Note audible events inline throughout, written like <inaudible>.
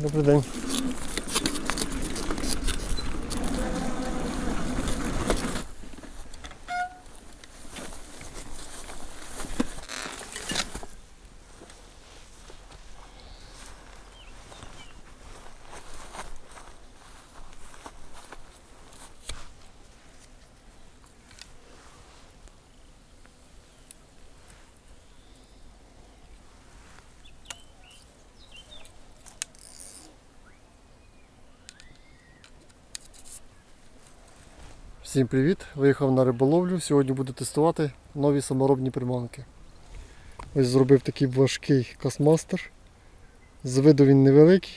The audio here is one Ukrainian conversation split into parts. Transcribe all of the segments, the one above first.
Добрий день. Всім привіт! Виїхав на риболовлю. Сьогодні буду тестувати нові саморобні приманки. Ось зробив такий важкий касмастер. З виду він невеликий,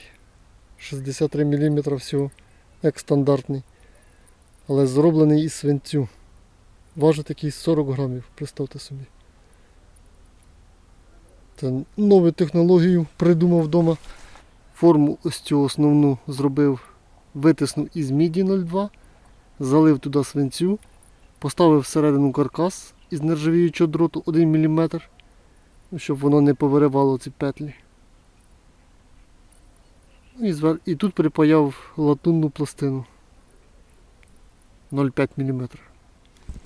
63 мм всього, як стандартний. Але зроблений із свинцю. Важить такий 40 грамів, представте собі. Це нову технологію придумав вдома. Форму ось цю основну зробив, витиснув із міді 02 залив туди свинцю, поставив всередину каркас із нержавіючого дроту 1 мм, щоб воно не повиривало ці петлі. Ну, І, звер... і тут припаяв латунну пластину 0,5 мм.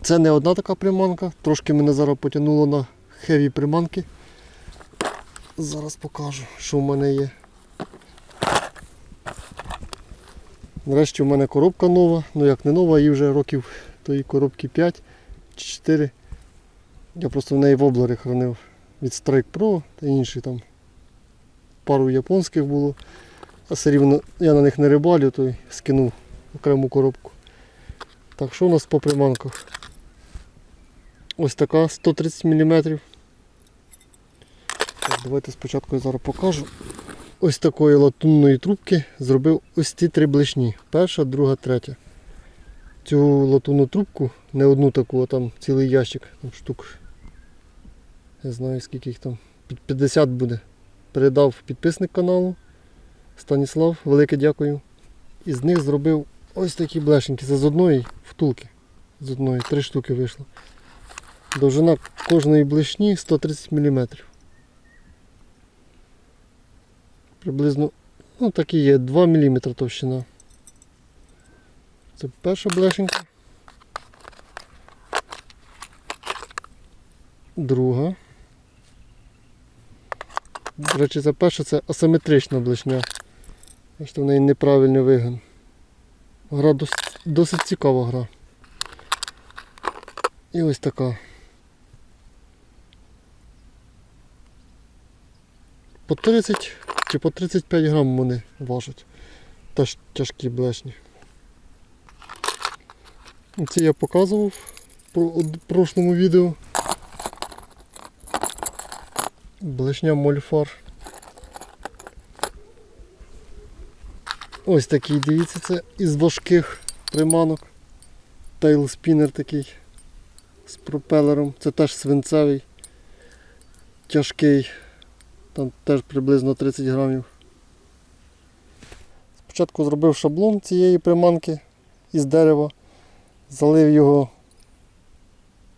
Це не одна така приманка, трошки мене зараз потягнуло на хеві приманки. Зараз покажу, що в мене є. Нарешті в мене коробка нова, ну як не нова, їй вже років тої коробки 5 чи 4. Я просто в неї воблери хранив від Strike Pro та інші там. Пару японських було. А все рівно я на них не рибалю, то й скинув окрему коробку. Так, що у нас по приманках? Ось така 130 мм. Так, давайте спочатку я зараз покажу ось такої латунної трубки зробив ось ці три блишні. Перша, друга, третя. Цю латунну трубку, не одну таку, а там цілий ящик, там штук. Не знаю скільки їх там. Під 50 буде. Передав підписник каналу. Станіслав, велике дякую. І з них зробив ось такі блешеньки. Це з одної втулки. З одної, три штуки вийшло. Довжина кожної блишні 130 мм. Приблизно, ну так і є, 2 мм товщина. Це перша блешенька. Друга. До речі, це перша це асиметрична блешня. Бачите, в неї неправильний вигин. Гра досить, досить цікава гра. І ось така. По 30 чи по 35 грам вони важать. Теж тяжкі блешні. Ці я показував в прошлому відео. Блешня мольфар. Ось такий, дивіться, це із важких приманок. Тейлспінер такий з пропелером. Це теж свинцевий, тяжкий. Там теж приблизно 30 грамів. Спочатку зробив шаблон цієї приманки із дерева, залив його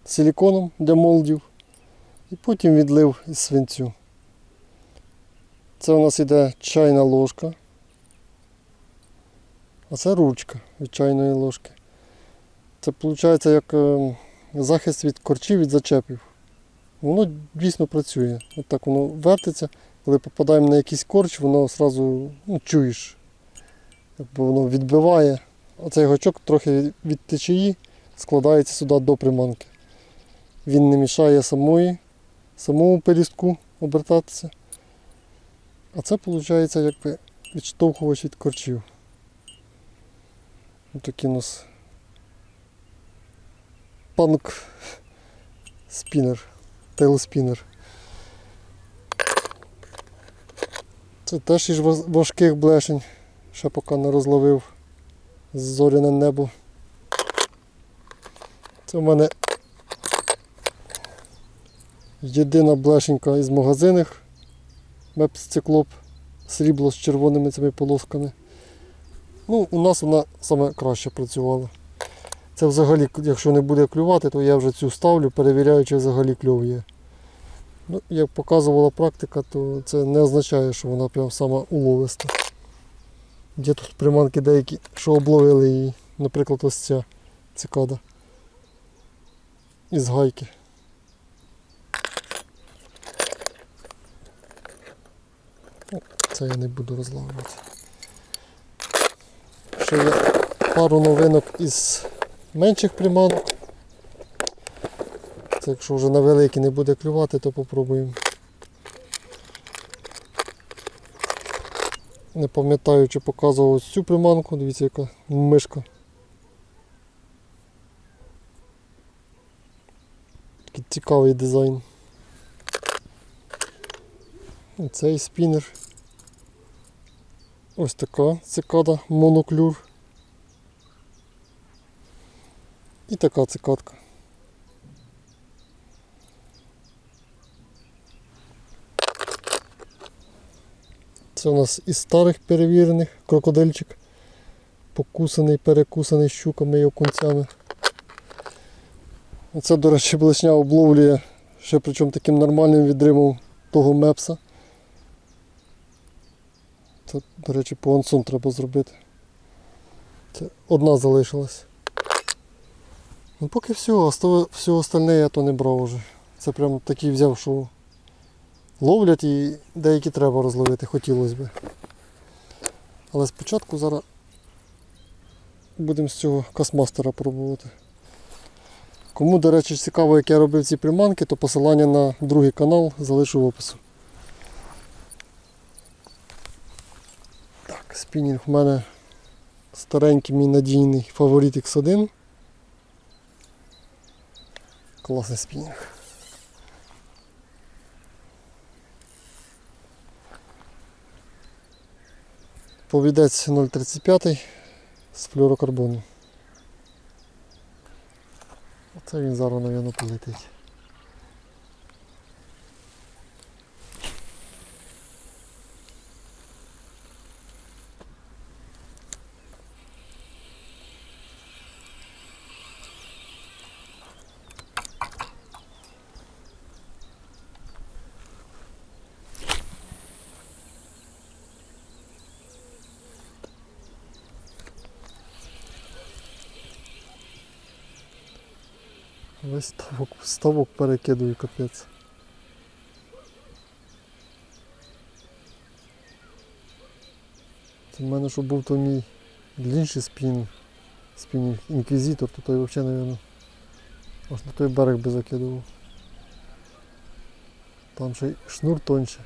силіконом для молдів і потім відлив із свинцю. Це у нас іде чайна ложка, а це ручка від чайної ложки. Це виходить як е, захист від корчів від зачепів. Воно дійсно працює. От так воно вертиться, коли попадаємо на якийсь корч, воно одразу ну, чуєш, якби воно відбиває. Оцей гачок трохи від- від течії складається сюди до приманки. Він не мішає самої, самому пелістку обертатися. А це виходить якби відштовхувач від корчів. Ось такий у нас панк спінер. Тейлспінер. Це теж із важких блешень, ще поки не розловив зоряне небо. Це в мене єдина блешенька із магазинних Мепс Циклоп срібло з червоними цими полосками. Ну, у нас вона саме краще працювала. Це взагалі, якщо не буде клювати, то я вже цю ставлю, перевіряю, чи взагалі кльов є. Ну, як показувала практика, то це не означає, що вона прям сама уловиста. Є тут приманки деякі, що обловили її. Наприклад, ось ця цикада. Із гайки. Ну, Це я не буду розлавлювати. Ще є пару новинок із менших приманок. Це якщо вже на великі не буде клювати, то попробуємо. Не пам'ятаю, чи показував ось цю приманку, дивіться, яка мишка. Такий цікавий дизайн. Цей спінер. Ось така цикада, моноклюр. І така цикадка. Це у нас із старих перевірених крокодильчик. Покусаний, перекусаний щуками і окунцями. Це, до речі, блешня обловлює ще причому таким нормальним відримом того мепса. Це, до речі, по ансун треба зробити. Це одна залишилась. Ну поки все, а все остальне я то не брав уже. Це прям такий взяв, що ловлять і деякі треба розловити, хотілося б. Але спочатку зараз будемо з цього касмастера пробувати. Кому, до речі, цікаво, як я робив ці приманки, то посилання на другий канал залишу в опису. Так, спінінг в мене старенький мій надійний фаворит X1. Класний спінінг. Повідець 0,35 з флюорокарбону. Оце він зараз, мабуть, полетить. Весь ставок, ставок перекидую, капець. Це в мене, щоб був то мій длінший спін, спінінг інквізитор, то той взагалі, мабуть, аж на той берег би закидував. Там ще й шнур тонче.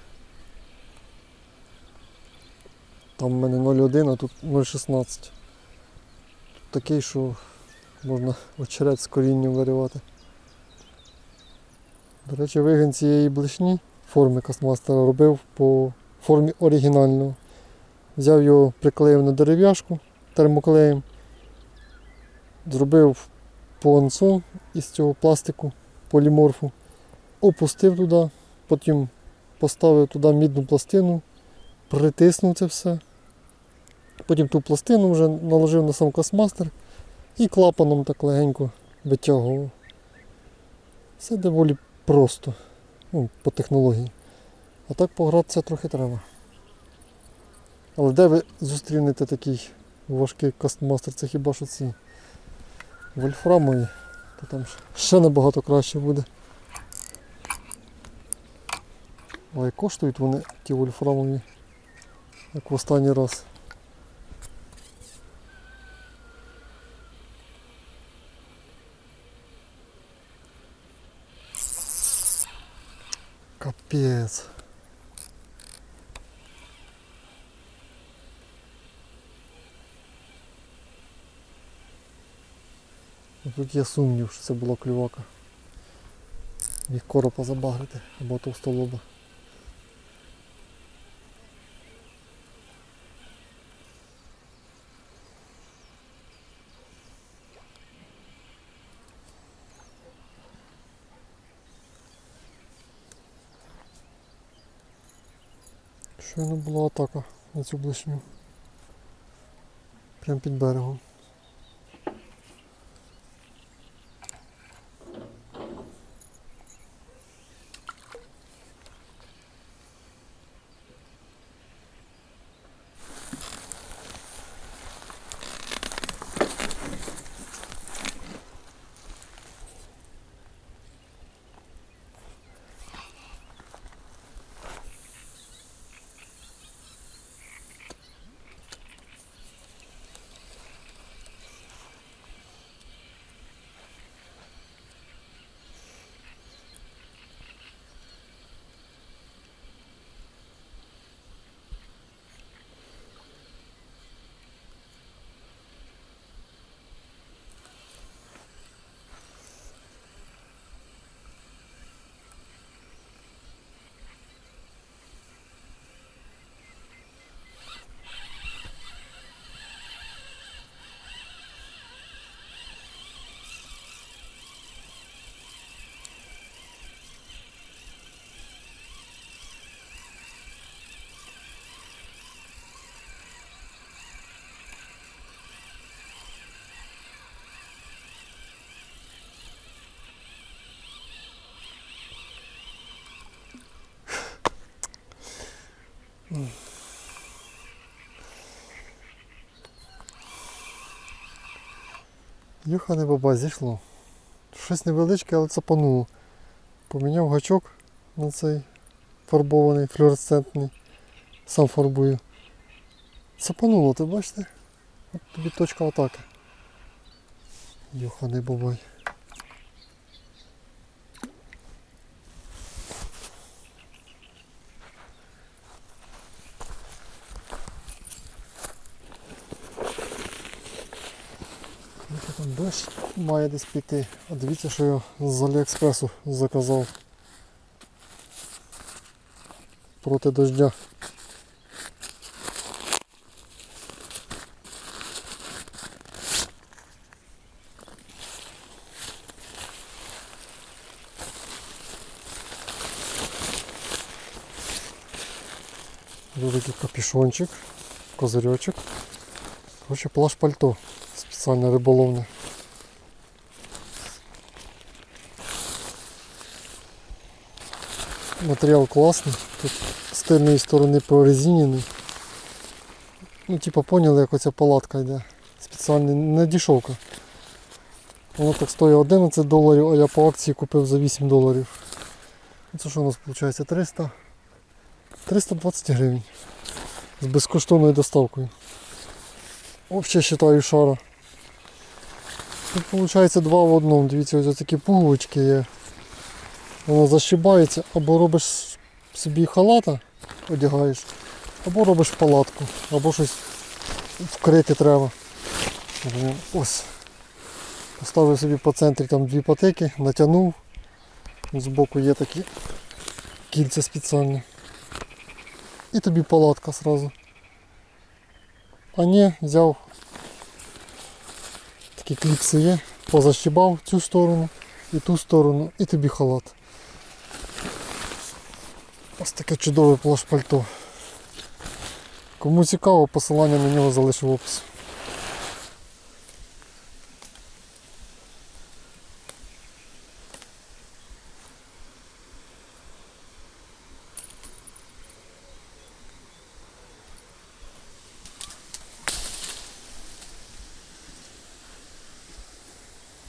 Там в мене 0,1, а тут 0,16. Тут такий, що можна <laughs> очерет з корінням виривати. До речі, вигін цієї блешні форми космастера робив по формі оригінального. Взяв його, приклеїв на дерев'яшку термоклеєм, зробив понцо із цього пластику поліморфу, опустив туди, потім поставив туди мідну пластину, притиснув це все. Потім ту пластину вже наложив на сам космастер і клапаном так легенько витягував. Все доволі просто ну, по технології. А так погратися трохи треба. Але де ви зустрінете такий важкий кастмастер, це хіба що ці вольфрамові, то там ще набагато краще буде. Але коштують вони ті вольфрамові, як в останній раз. Капець. Ну, Тут є сумнів, що це була клювака. Міг коропа забагрити або товстолоба. Щойно була атака на цю блишню. Прямо під берегом. Юха не баба зійшло. Щось невеличке, але цапануло. Поміняв гачок на цей фарбований, флюоресцентний. Сам фарбую. Цапануло, ти бачите? От тобі точка атаки. Юха не бабай. Там дощ має десь піти. А дивіться, що я з Аліекспресу заказав. Проти дождя. Великий капюшончик, козирьочок. Короче, плащ пальто спеціальне риболовне. Матеріал класний, тут з тильної сторони прорезинений. Ну, типа поняли, як оця палатка йде. Спеціальна не дешевка. Воно так стоїть 11 доларів, а я по акції купив за 8 доларів. Ну, Це що у нас виходить? 300, 320 гривень. З безкоштовною доставкою. Взагалі вважаю шара. Тут виходить два в одному. Дивіться, ось такі пуговички є. Воно защибається, або робиш собі халата, одягаєш, або робиш палатку, або щось вкрити треба. Ось. Поставив собі по центрі там дві патики, натягнув. Збоку є такі кільця спеціальні. І тобі палатка одразу. А ні, взяв такі кліпси є, позащибав цю сторону і ту сторону, і тобі халат. Ось таке чудове плащ пальто. Кому цікаво, посилання на нього залишу в описі.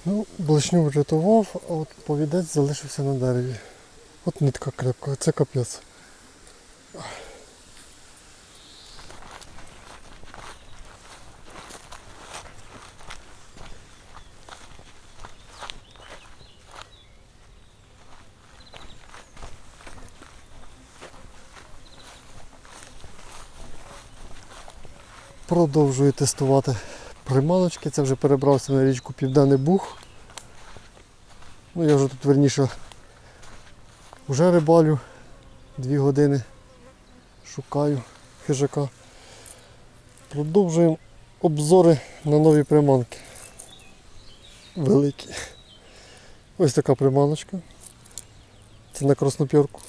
Ну, блешню врятував, а от повідець залишився на дереві. От нитка крепка, це капець. Продовжую тестувати приманочки. Це вже перебрався на річку Південний Буг. Ну, я вже тут верніше вже рибалю дві години. Шукаю хижака. Продовжуємо обзори на нові приманки. Великі. Ось така приманочка. Це на краснопірку.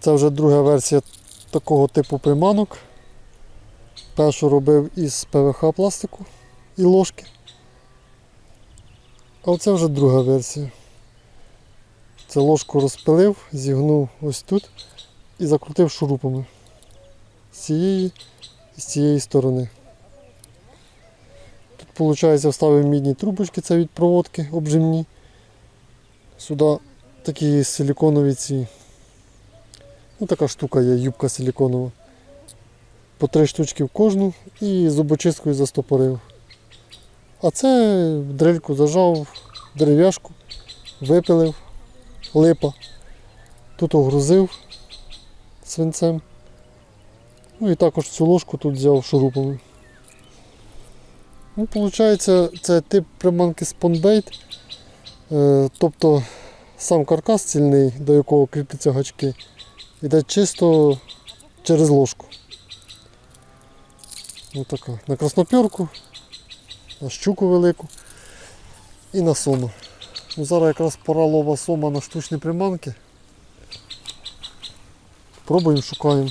Це вже друга версія такого типу приманок. Першу робив із ПВХ пластику і ложки. А оце вже друга версія. Це ложку розпилив, зігнув ось тут і закрутив шурупами з цієї і з цієї сторони. Тут, виходить, вставив мідні трубочки, це від проводки обжимні. Сюди такі силіконові ці. Ну така штука є, юбка силіконова. По три штучки в кожну і зубочисткою застопорив. А це в дрельку зажав дерев'яшку, випилив, липа. Тут огрузив свинцем. Ну і також цю ложку тут взяв шурупами. Ну, Виходить, це тип приманки спонбейт. Тобто сам каркас цільний, до якого кріпляться гачки, йде чисто через ложку. Ось така. На краснопірку, на щуку велику і на сома. Ну, зараз якраз пора лова сома на штучні приманки. Пробуємо, шукаємо.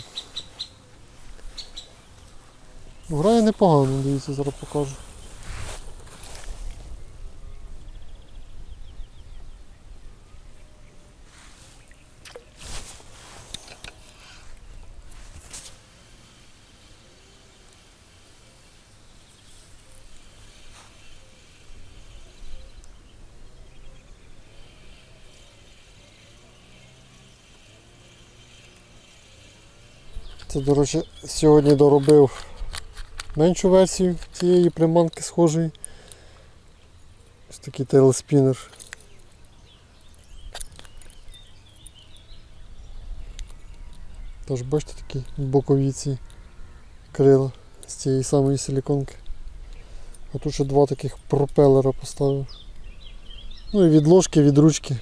Грає непогано, дивіться, зараз покажу. Це, до речі, сьогодні доробив меншу версію цієї приманки схожої. Ось такий тейлспінер. Тож бачите такі бокові ці крила з цієї самої силіконки. А тут ще два таких пропелера поставив. Ну і від ложки, від ручки.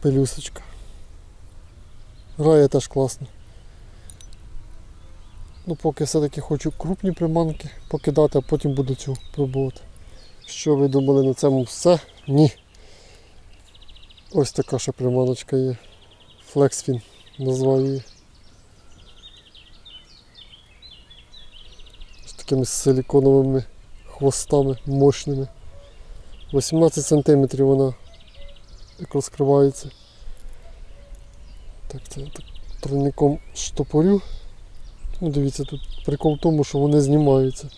Пелюсочка. Грає теж класно. Ну поки все-таки хочу крупні приманки покидати, а потім буду цю пробувати. Що ви думали на цьому все? Ні. Ось така ще приманочка є. Флексфін назвав її. З такими силіконовими хвостами мощними. 18 см вона як розкривається. Так, це я так тройником штопорю. Ну, дивіться, тут прикол в тому, що вони знімаються.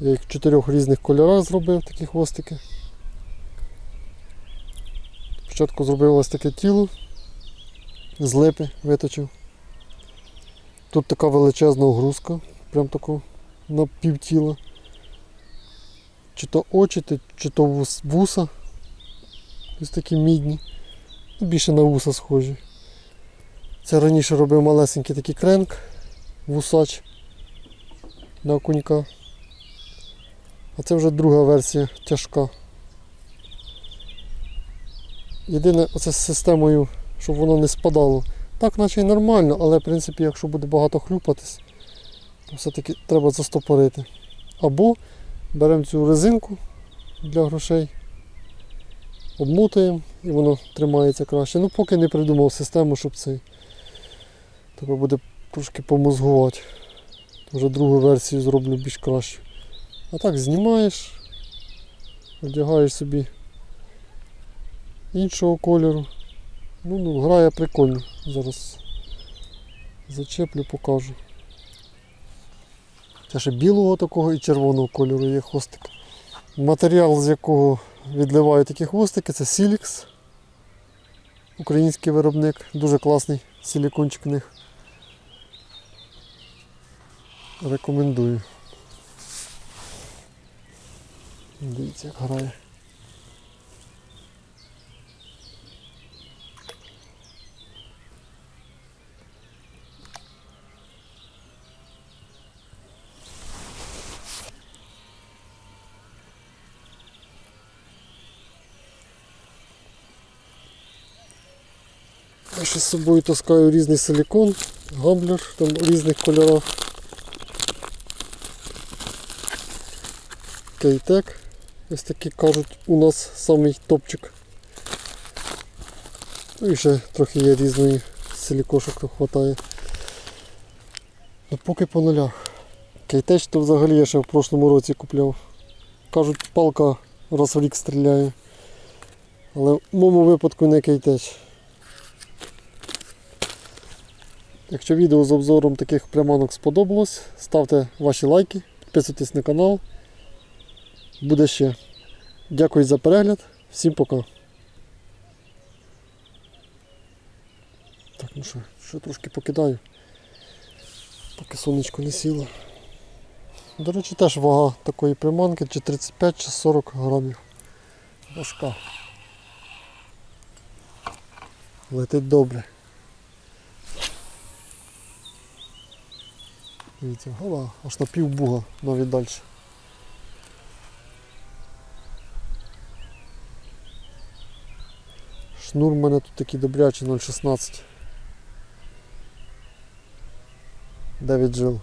Я їх в чотирьох різних кольорах зробив, такі хвостики. Спочатку зробив ось таке тіло, з липи виточив. Тут така величезна огрузка, прям таку на півтіла. Чи то очі, чи то вуса. Ось такі мідні. Ну, Більше на вуса схожі. Це раніше робив малесенький такий кренк, вусач на окунька. А це вже друга версія тяжка. Єдине, оце з системою, щоб воно не спадало. Так, наче й нормально, але в принципі, якщо буде багато хлюпатись, то все-таки треба застопорити. Або беремо цю резинку для грошей, обмотуємо і воно тримається краще. Ну поки не придумав систему, щоб цей. Треба буде трошки помозгувати. Вже другу версію зроблю більш кращу. А так знімаєш, одягаєш собі іншого кольору. Ну, ну грає прикольно. Зараз зачеплю, покажу. Це ще білого такого і червоного кольору є хвостик. Матеріал, з якого відливаю такі хвостики, це Silix. Український виробник. Дуже класний силікончик в них. Рекомендую. Дивіться, як грає. Я ще з собою таскаю різний силікон, гамблер там різних кольорах. Кейтек. Ось такі кажуть, у нас самий топчик. Ну і ще трохи є різної силікошок хватає. Ну поки по нулях. Кейтеч то взагалі я ще в прошлому році купляв. Кажуть, палка раз в рік стріляє. Але в моєму випадку не кейтеч. Якщо відео з обзором таких приманок сподобалось, ставте ваші лайки, підписуйтесь на канал. Буде ще. Дякую за перегляд. Всім пока. Так, ну що, ще трошки покидаю. Поки сонечко не сіло. До речі, теж вага такої приманки чи 35 чи 40 грамів. Важка. Летить добре. Дивіться, гола, аж на пів буга навіть далі. Шнур в мене тут такий добрячий 0,16. 9 жил.